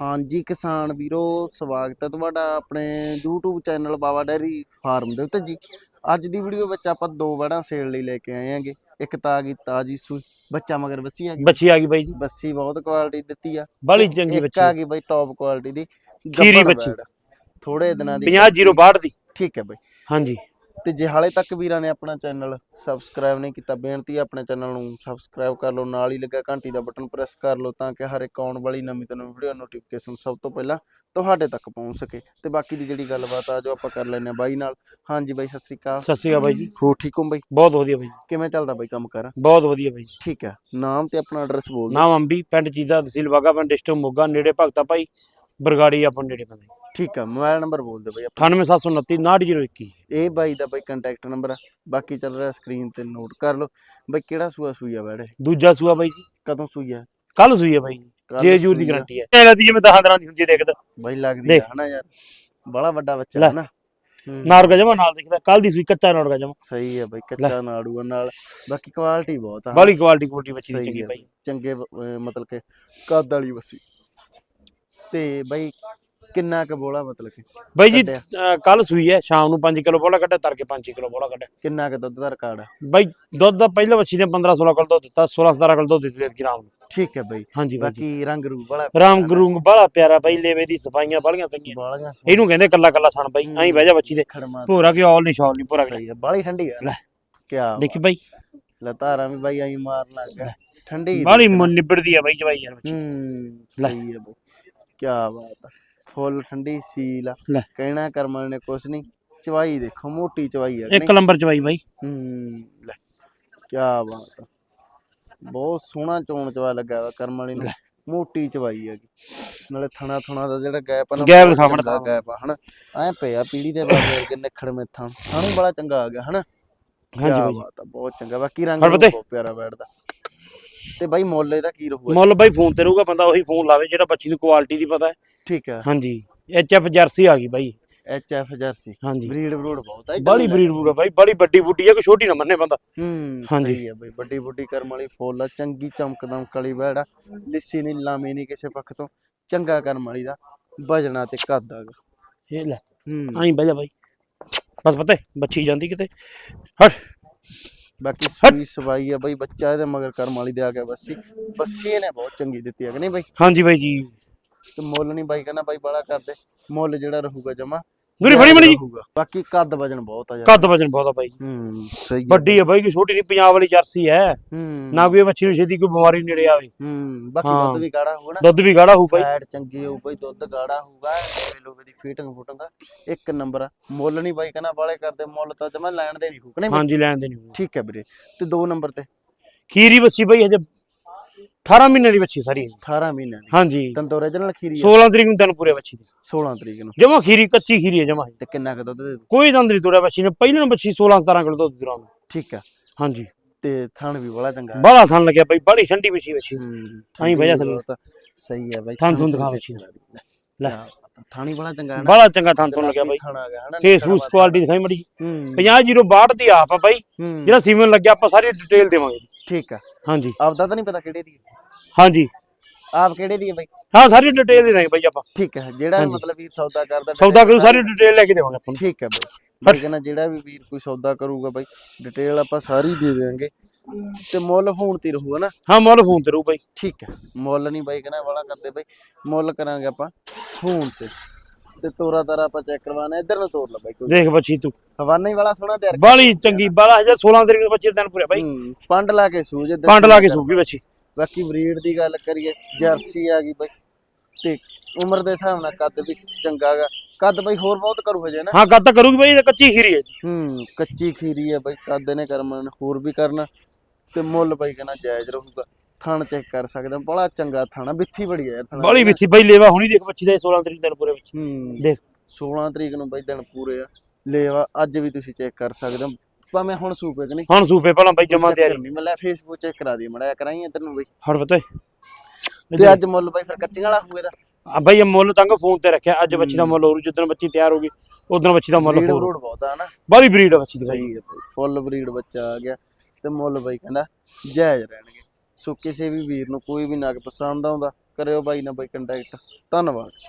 ਹਾਂਜੀ ਕਿਸਾਨ ਵੀਰੋ ਸਵਾਗਤ ਹੈ ਤੁਹਾਡਾ ਆਪਣੇ YouTube channel Baba dairy farm ਦੇ ਉੱਤੇ ਜੀ। ਅੱਜ ਦੀ ਵੀਡੀਓ ਵਿੱਚ ਆਪਾਂ ਦੋ ਵੜਾਂ ਸੇਲ ਲਈ ਲੈ ਕੇ ਆਏ ਆਂਗੇ ਇੱਕ ਤਾਂ ਆ ਗਈ ਤਾਜੀ ਸੂਈ ਬੱਚਾ ਮਗਰ ਬੱਸੀ ਆ ਗਈ ਬੱਚੀ ਆ ਗਈ ਬਾਈ ਜੀ। ਬੱਸੀ ਬਹੁਤ ਕੁਆਲਿਟੀ ਦਿੱਤੀ ਆ। ਇੱਕ- ਚੰਗੀ ਇੱਕ ਬੱਚੀ ਆ। ਗਈ ਬਾਈ ਟੌਪ ਕੁਆਲਿਟੀ ਦੀ। ਖੀਰੀ ਬੱਚੀ। ਬੈੜ। ਥੋੜੇ ਦਿਨਾਂ ਦੀ 50 ਜ਼ੀਰੋ 62 ਦੀ। ਠੀਕ ਹੈ ਬਾਈ। ਹਾਂਜੀ। ਤੇ ਜੇ ਹਾਲੇ ਤੱਕ ਵੀਰਾਂ ਨੇ ਆਪਣਾ ਚੈਨਲ ਸਬਸਕ੍ਰਾਈਬ ਨਹੀਂ ਕੀਤਾ ਬੇਨਤੀ ਹੈ ਆਪਣੇ ਚੈਨਲ ਨੂੰ ਸਬਸਕ੍ਰਾਈਬ ਕਰ ਲਓ ਨਾਲ ਹੀ ਲੱਗਾ ਘੰਟੀ ਦਾ ਬਟਨ ਪ੍ਰੈਸ ਕਰ ਲਓ ਤਾਂ ਕਿ ਹਰ ਇੱਕ ਆਉਣ ਵਾਲੀ ਨਵੀਂ ਤੋਂ ਨਵੀਂ ਵੀਡੀਓ ਨੋਟੀਫਿਕੇਸ਼ਨ ਸਭ ਤੋਂ ਪਹਿਲਾਂ ਤੁਹਾਡੇ ਤੱਕ ਪਹੁੰਚ ਸਕੇ। ਤੇ ਬਾਕੀ ਦੀ ਜਿਹੜੀ ਗੱਲਬਾਤ ਆ ਜੋ ਆਪਾਂ ਕਰ ਲੈਨੇ ਆ ਬਾਈ ਨਾਲ। ਹਾਂਜੀ ਬਾਈ ਸਤਿ ਸ੍ਰੀ ਅਕਾਲ। ਸਤਿ ਸ਼੍ਰੀ ਅਕਾਲ ਬਾਈ ਜੀ। ਹੋ ਠੀਕ ਹੋ ਬਾਈ? ਬਹੁਤ ਵਧੀਆ ਬਾਈ ਕਿਵੇਂ ਚੱਲਦਾ ਬਾਈ ਕੰਮ ਕਰ? ਬਹੁਤ ਵਧੀਆ ਬਾਈ ਠੀਕ ਹੈ ਨਾਮ ਤੇ ਆਪਣਾ ਐਡਰੈਸ ਬੋਲ ਦਿਓ। ਨਾਮ ਅੰਬੀ ਪਿੰਡ ਚੀਦਾ ਤਹਿਸੀਲ ਬਾਗਾ ਪਿੰਡ ਡਿਸਟ੍ਰਿਕਟ ਮੋਗਾ ਨੇੜੇ ਭਗਤਾ ਭਾਈ। ਬਰਗਾੜੀ ਆਪਾਂ ਨੇੜੇ ਪੈਂਦਾ ਜੀ। ਠੀਕ ਹੈ ਮੋਬਾਈਲ ਨੰਬਰ ਬੋਲ ਦਿਓ ਬਾਈ ਆਪਣਾ। 98729 98021 ਇਹ ਬਾਈ ਦਾ ਬਾਈ ਕੰਟੈਕਟ ਨੰਬਰ ਆ। ਬਾਕੀ ਚੱਲ ਰਿਹਾ ਸਕਰੀਨ ਤੇ ਨੋਟ ਕਰ ਲਓ। ਬਾਈ ਕਿਹੜਾ ਸੂਆ ਸੂਈ ਆ ਬੈੜੇ? ਦੂਜਾ ਸੂਆ ਬਾਈ ਜੀ। ਕਦੋਂ ਸੂਈ ਆ? ਕੱਲ ਸੂਈ ਹੈ ਬਾਈ ਜੀ। ਕੱਲ੍ਹ ਜੇ ਜੂਰ ਦੀ ਸੂਈ ਆ। ਗਾਰੰਟੀ ਹੈ ਇਹ ਲੱਗਦੀ ਜਿਵੇਂ 10 ਦਿਨਾਂ ਦੀ ਹੁੰਦੀ ਹੈ ਦੇਖਦਾ ਬਾਈ ਲੱਗਦੀ ਦੇਖ। ਆ ਹਨਾ ਯਾਰ। ਬੜਾ ਵੱਡਾ ਬੱਚਾ ਲੈ। ਹੈ ਨਾ ਹੂੰ, ਨਾਰਗਾ ਜਮਾ ਨਾਲ ਦੇਖਦਾ। ਕੱਲ ਦੀ ਸੂਈ ਕੱਚਾ ਨਾਰਗਾ ਜਮਾ। ਸਹੀ ਹੈ ਬਾਈ ਕੱਚਾ ਨਾੜੂਆ ਨਾਲ। ਬਾਕੀ ਕੁਆਲਿਟੀ ਬਹੁਤ ਆ। ਬਾਲੀ ਕੁਆਲਿਟੀ ਕੁਆਲਿਟੀ ਬੱਚੀ ਦੀ ਸਹੀ ਚੰਗੀ ਹੈ ਬਾਈ। ਚੰਗੇ ਅਹ ਮਤਲਬ ਕਿ ਕੱਦ ਵਾਲੀ ਬੱਸੀ। ਤੇ ਬਾਈ ਕਿੰਨਾ ਕੁ ਬੋਲਾ ਮਤਲਬ ਕਿ ਬਾਈ ਜੀ। ਕੱਲ ਸੂਈ ਹੈ ਸ਼ਾਮ ਨੂੰ 5 ਕਿਲੋ ਬੋਲਾ ਕੱਢਿਆ ਤਰ ਕੇ 5 ਕਿਲੋ ਬੋਲਾ ਕੱਢਿਆ। ਕਿੰਨਾ ਕੁ ਦੁੱਧ ਦਾ ਰਿਕਾਰਡ ਆ? ਬਾਈ ਦੁੱਧ ਦਾ ਪਹਿਲਾ ਬੱਚੀ ਨੇ 15 16 ਕਿਲੋ ਦੁੱਧ ਦਿੱਤਾ 16 17 ਕਿਲੋ ਦੁੱਧ ਦਿੱਤੀ ਐਤਕੀ ਰਾਮ ਨੂੰ। ਠੀਕ ਹੈ ਬਾਈ। ਹਾਂਜੀ ਬਾਕੀ ਰੰਗ ਰੂ ਬੜਾ ਰਾਮ ਗੁਰੂੰਗ ਬੜਾ ਪਿਆਰਾ ਬਾਈ ਲੇਵੇ ਦੀ ਸਫਾਈਆਂ ਬਾਲੀਆਂ ਸੰਗੀਆਂ ਬਾਲੀਆਂ ਇਹਨੂੰ ਕਹਿੰਦੇ ਕੱਲਾ ਕੱਲਾ ਸਣ ਬਾਈ ਐਂ ਬਹਿ ਜਾ ਬੱਚੀ ਦੇ। ਭੋਰਾ ਕਿ ਔਲ ਨਹੀਂ ਸ਼ੌਲ ਨਹੀਂ ਭੋਰਾ ਹੈ ਬਾਲੀ ਠੰਡੀ ਆ। ਲੈ। ਕਿਆ ਦੇਖੀ ਬਾਈ। ਲਤਾਰਾਂ ਵੀ ਬਾਈ ਆਈ ਮਾਰਨ ਲੱਗ ਗਿਆ ਠੰਡੀ ਬਾਲੀ ਨਿਬੜਦੀ ਆ ਬਾਈ ਜਵਾਈ ਯਾਰ ਬੱਚੀ ਹੂੰ। ਸਹੀ ਹੈ ਬਾਈ। ਕਿਆ ਬਾਤ ਆ। ਫੁੱਲ ਠੰਡੀ ਸੀਲ ਆ। ਲੈ। ਕਹਿਣਾ ਕਰਮਲ ਨੇ ਕੁਛ ਨਹੀਂ ਚਵਾਈ ਦੇਖੋ ਮੋਟੀ ਚਵਾਈ ਆ ਇੱਕ ਨੰਬਰ ਜਵਾਈ ਬਾਈ। ਹੂੰ ਲੈ ਕਿਆ ਬਾਤ ਆ। ਬਹੁਤ ਸੋਹਣਾ ਚੋਣ ਚਵਾ ਲੱਗਾ ਵਾ ਕਰਮ ਵਾਲੀ ਨੂੰ। ਮੋਟੀ ਚਵਾਈ ਹੈਗੀ ਨਾਲੇ ਥਣਾ ਥਣਾ ਦਾ ਜਿਹੜਾ ਗੈਪ ਆ ਨਾ ਬਹੁਤ ਦਿਖਾ ਮਾੜਾ ਗੈਪ ਆ ਹਨਾ? ਐ ਪਿਆ ਪੀੜੀ ਦੇ ਬਾਅਦ ਕਿ ਨਿਖੜ ਮੇ ਥਣ ਬੜਾ ਚੰਗਾ ਆ ਗਿਆ ਹਨਾ ਹਾਂਜੀ ਬਾਈ। ਬਾਤ ਆ ਬਹੁਤ ਚੰਗਾ। ਬਾਕੀ ਰੰਗ? ਬਹੁਤ ਪਿਆਰਾ ਬੈਠਦਾ। ਤੇ ਬਾਈ ਮੁੱਲ ਇਹਦਾ ਕੀ ਰਹੂਗਾ ਮੁੱਲ ਬਾਈ ਫੋਨ ਤੇ ਰਹੂਗਾ ਬੰਦਾ ਉਹੀ ਫੋਨ ਲਾਵੇ ਜਿਹੜਾ ਬੱਚੀ ਨੂੰ ਕੁਆਲਿਟੀ ਦੀ ਪਤਾ ਹੈ। ਠੀਕ ਹੈ। ਹਾਂਜੀ ਐਚ ਐਫ ਜਰਸੀ ਆ ਗਈ ਬਾਈ। H F jersey. ਹਾਂਜੀ। ਬਰੀਡ ਬਰੂਡ ਬਹੁਤ ਬਾਲੀ ਚੱਲੀ ਬਰੀਡ ਬੂਗਾ ਬਾਈ ਬਾਲੀ ਵੱਡੀ ਬੁੱਢੀ ਆ ਕੋਈ ਛੋਟੀ ਨਾ ਮੰਨੇ ਬੰਦਾ। ਹੂੰ ਹਾਂਜੀ। ਸਹੀ ਹੈ ਬਈ ਵੱਡੀ ਵੱਡੀ ਕਰਮ ਵਾਲੀ ਫੁੱਲ ਆ ਚੰਗੀ ਚਮਕਦਮ ਕਲੀ ਬੈੜਾ ਲਿੱਸੀ ਨਹੀਂ ਲਾਮੀ ਨਹੀਂ ਕਿਸੇ ਪੱਖ ਤੋਂ ਚੰਗਾ ਕਰਮ ਵਾਲੀ ਦਾ ਵਜਣਾ ਤੇ ਕੱਦ ਆ। ਇਹ ਲੈ ਹੂੰ। ਐਂ ਬਹਿ ਜਾ ਬਾਈ। ਬਸ ਪਤਾ ਹੈ, ਬੱਚੀ ਜਾਂਦੀ ਕਿਤੇ। ਹਟ। ਬਾਕੀ ਸੂਈ ਸਵਾਈ ਆ ਬਈ ਬੱਚਾ ਇਹਦੇ ਮਗਰ ਕਰਮ ਵਾਲੀ ਦੇ ਆ ਗਿਆ ਬੱਸੀ। ਬੱਸੀ ਇਹਨੇ ਬਹੁਤ ਚੰਗੀ ਦਿੱਤੀ ਹੈ ਕਿ ਨਹੀਂ ਬਈ? ਹਾਂਜੀ ਬਾਈ ਜੀ। ਤੇ ਮੁੱਲ ਨਹੀਂ ਬਾਈ ਕਹਿੰਦਾ ਬਾਈ ਬੜਾ ਕਰਦੇ। ਮੁੱਲ ਜਿਹੜਾ ਰਹੂਗਾ ਜਮਾ। ਗੁਰੀ ਫੜੀ ਮਣੀ ਬਾਕੀ ਕੱਦ ਵਜਨ ਬਹੁਤ ਆ ਯਾਰ। ਕੱਦ ਵਜਨ ਬਹੁਤ ਆ ਬਾਈ। ਹੂੰ ਸਹੀ ਹੈ ਵੱਡੀ ਆ। ਬਾਈ ਕੋਈ ਛੋਟੀ ਨਹੀਂ ਪੰਜਾਬ ਵਾਲੀ ਜਰਸੀ ਹੈ। ਹੂੰ। ਨਾ ਕੋਈ ਬੱਚੀ ਨੂੰ ਛੇਤੀ ਕੋਈ ਬਿਮਾਰੀ ਨੇੜੇ ਆਵੇ। ਹੂੰ ਬਾਕੀ ਹਾਂ। ਦੁੱਧ ਵੀ ਗਾੜਾ ਹੋਊਗਾ ਨਾ। ਦੁੱਧ ਵੀ ਗਾੜਾ ਹੋਊ ਬਾਈ। ਫੈਟ ਚੰਗੀ ਹੋਊ ਬਈ ਦੁੱਧ ਗਾੜਾ ਹੋਊਗਾ ਲੋਵੇ ਲੋਵੇ ਦੀ ਫੀਟਿੰਗ ਫੁਟੰਗਾ ਇੱਕ ਨੰਬਰ ਆ। ਮੁੱਲ ਨਹੀਂ ਬਾਈ ਕਹਿੰਦਾ ਵਾਲੇ ਕਰਦੇ ਮੁੱਲ ਤਾਂ ਜਮਾ ਲੈਣ ਦੇ ਨਹੀਂ ਹੋਊ ਕਿ ਨਹੀਂ? ਹਾਂਜੀ ਲੈਣ ਦੇ ਨਹੀਂ ਠੀਕ ਹੈ ਵੀਰੇ। ਤੇ ਦੋ ਨੰਬਰ ਤੇ। ਖੀਰੀ ਬੱਚੀ ਬਾਈ ਹਜੇ 18 ਮਹੀਨੇ ਦੀ ਬੱਚੀ ਸਾਰੀ। 18 ਮਹੀਨਿਆਂ ਦੀ। ਹਾਂਜੀ। ਤੰਦੋ origignal ਖੀਰੀ ਆ। 16 ਤਰੀਕ ਨੂੰ ਤੈਨੂੰ ਪੂਰੇ ਬੱਚੀ ਦੀ। 16 ਤਰੀਕ ਨੂੰ। ਜਮਾ ਖੀਰੀ ਕੱਚੀ ਖੀਰੀ ਹੈ ਜਮਾ। ਤੇ ਕਿੰਨਾ ਕੁ ਦੁੱਧ ਦੇ ਦੂ ਕੋਈ ਦੰਦ ਨਹੀਂ ਤੋੜਿਆ ਬੱਚੀ ਨੇ। ਪਹਿਲਾਂ ਨੂੰ ਬੱਚੀ 16 17 ਕਿਲੋ ਦੁੱਧ ਦਿਰਾਂ ਠੀਕ ਆ। ਹਾਂਜੀ। ਤੇ ਥਣ ਵੀ ਬੜਾ ਚੰਗਾ ਹੈ। ਬੜਾ ਥਣ ਲੱਗਿਆ ਬਾਈ ਬੜੀ ਠੰਡੀ ਬੱਚੀ ਬੱਚੀ। ਹੂੰ ਆਈਂ ਵਜ੍ਹਾ ਥੱਲੇ। ਸਹੀ ਹੈ ਬਾਈ ਥਣ ਥੁਣ ਦਿਖਾ ਬੱਚੀ ਦੀ। ਲੈ। ਥਣ ਹੀ ਬੜਾ ਚੰਗਾ ਹੈ ਨਾ। ਬੜਾ ਚੰਗਾ ਥਣ ਥਣ ਲੱਗਿਆ ਬਾਈ। ਥਣ ਆ ਗਿਆ ਹਨਾ ਫੇਸਬੁੱਕ ਕੁਆਲਿਟੀ ਦਿਖਾਈ ਮੜੀ। ਹੂੰ। 50 ਜ਼ੀਰੋ 62 ਦੀ ਆਪ ਆ ਬਾਈ। ਹੂੰ। ਜਿਹੜਾ ਸੀਮਨ ਲੱਗਿਆ ਆਪਾਂ ਸਾਰੀ ਡਿਟੇਲ ਦੇਵਾਂਗੇ। ਠੀਕ ਆ। ਹਾਂਜੀ। ਆਪਦਾ ਤਾਂ ਨਹੀਂ ਪਤਾ ਕਿਹੜੇ ਦੀ ਹੈ। ਹਾਂਜੀ। ਆਪ ਕਿਹੜੇ ਦੀ ਹੈ ਬਾਈ? ਹਾਂ ਸਾਰੀ ਡਿਟੇਲ ਦੇ ਦਾਂਗੇ ਬਾਈ ਆਪਾਂ। ਠੀਕ ਹੈ ਜਿਹੜਾ ਹਾਂਜੀ। ਮਤਲਬ ਵੀਰ ਸੌਦਾ ਕਰਦਾ ਸੌਦਾ ਕਰੂ ਸਾਰੀ ਡਿਟੇਲ ਲੈ ਕੇ ਦੇਵਾਂਗੇ ਆਪਾਂ ਨੂੰ। ਠੀਕ ਹੈ ਬਾਈ। ਮੈਂ ਕਹਿੰਦਾ ਜਿਹੜਾ ਵੀ ਵੀਰ ਕੋਈ ਸੌਦਾ ਕਰੂਗਾ ਬਾਈ ਡਿਟੇਲ ਆਪਾਂ ਸਾਰੀ ਦੇ ਦੇਵਾਂਗੇ ਤੇ ਮੁੱਲ ਹੋਣ ਤੇ ਰਹੂਗਾ ਨਾ? ਹਾਂ ਮੁੱਲ ਫੋਨ ਤੇ ਰਹੂ ਬਾਈ। ਠੀਕ ਹੈ ਮੁੱਲ ਨਹੀਂ ਬਾਈ ਕਹਿੰਦਾ ਵਾਲਾ ਕਰਦੇ ਬਾਈ। ਮੁੱਲ ਕਰਾਂਗੇ ਆਪਾਂ ਫੋਨ ਤੇ। ਤੇ ਤੋਰਾ ਤਾਰਾ ਆਪਾਂ ਚੈੱਕ ਕਰਵਾਣਾ ਇੱਧਰ ਨੂੰ ਤੋਰ ਲਾ ਬਾਈ ਕੋਈ। ਦੇਖ ਬੱਚੀ ਤੂੰ। ਹਵਾਨਾ ਹੀ ਵਾਲਾ ਸੋਹਣਾ ਤਿਆਰ ਬਾਲੀ ਚੰਗੀ ਬਾਲਾ ਹਜੇ 16 ਤਰੀਕ ਨੂੰ ਬੱਚੇ ਦਿਨ ਪੂਰੇ ਬਾਈ। ਹੂੰ, ਪੰਡ ਲਾ ਕੇ ਸੂਜ ਪੰਡ ਲਾ ਕੇ ਸੂਗੀ ਬੱਚੀ। ਬਾਕੀ ਬਰੀਡ ਦੀ ਗੱਲ ਕਰੀਏ ਜਰਸੀ ਆ ਗਈ ਬਾਈ। ਤੇ ਉਮਰ ਦੇ ਹਿਸਾਬ ਨਾਲ ਕੱਦ ਵੀ ਚੰਗਾ ਗਾ। ਕੱਦ ਬਾਈ ਹੋਰ ਬਹੁਤ ਕਰੂ ਹਜੇ ਨਾ। ਹਾਂ ਗੱਲ ਤਾਂ ਕਰੂਗੀ ਬਾਈ ਇਹ ਤਾਂ ਕੱਚੀ ਖੀਰੀ ਹੈ ਜੀ। ਹੂੰ ਕੱਚੀ ਖੀਰੀ ਆ ਬਾਈ। ਕੱਦ ਨੇ ਕਰਮ ਨੇ ਹੋਰ ਵੀ ਕਰਨਾ। ਤੇ ਮੁੱਲ ਬਾਈ ਕਹਿੰਦਾ ਜਾਇਜ਼ ਰਹੂਗਾ। ਥਣ ਚੈੱਕ ਕਰ ਸਕਦਾ ਬੜਾ ਚੰਗਾ ਥਾਣਾ ਬਿੱਥੀ ਬੜੀ ਆ ਯਾਰ ਥਣਾ। ਬਾਲੀ ਵਿੱਥੀ ਬਾਈ ਲੇਵਾ ਹੁਣੀ ਦੇਖ ਬੱਚੀ ਦਾ ਇਹ 16 ਤਰੀਕ ਦਿਨ ਪੂਰੇ ਵਿੱਚ। ਹੂੰ। ਦੇਖ। 16 ਤਰੀਕ ਨੂੰ ਬਾਈ ਦਿਨ ਪੂਰੇ ਆ। ਲੇਵਾ ਅੱਜ ਵੀ ਤੁਸੀਂ ਚੈੱਕ ਕਰ ਸਕਦੇ ਹੋ। ਭਾਵੇਂ ਹੁਣ ਸੂਪੇ ਕਿ ਨਹੀਂ। ਹੁਣ ਸੂਪੇ ਪਹਿਲਾਂ ਬਾਈ ਜਮਾ ਤਿਆਰੀ। ਮੈਂ ਲੈ ਫੇਸਬੁੱਕ ਚੈੱਕ ਕਰਾ ਦੀ ਮੜਾ ਕਰਾਈ ਇੱਧਰ ਨੂੰ ਬਾਈ। ਹੜ ਪਤਾ ਤੇ। ਅੱਜ ਮੁੱਲ ਬਾਈ ਫਿਰ ਕੱਚੀਆਂ ਵਾਲਾ ਹੋਊਗਾ ਇਹਦਾ। ਆ ਬਾਈ ਇਹ ਮੁੱਲ ਤੰਗ ਫੋਨ ਤੇ ਰੱਖਿਆ ਅੱਜ ਬੱਚੀ ਦਾ ਮੁੱਲ ਹੋਰ ਜਿੱਦਣ ਬੱਚੀ ਤਿਆਰ ਹੋ ਗਈ ਉਦੋਂ ਬੱਚੀ ਦਾ ਮੁੱਲ ਹੋਰ ਬਹੁਤ ਆ ਨਾ। ਬਾਲੀ ਬਰੀਡ ਬੱਚੀ ਦੀ ਬਾਈ। ਫੁੱਲ ਬਰੀਡ ਬੱਚਾ ਆ ਗਿਆ ਤੇ ਮੁੱਲ ਬਾਈ ਕਹਿੰਦਾ ਜਾਇਜ਼ ਰਹਿਣਗੇ। ਸੋ ਕਿਸੇ ਵੀ ਵੀਰ ਨੂੰ ਕੋਈ ਵੀ ਨਗ ਪਸੰਦ ਆਉਂਦਾ ਕਰਿਓ ਬਾਈ ਨਾਲ ਬਾਈ ਕੰਟੈਕਟ ਧੰਨਵਾਦ ਜੀ।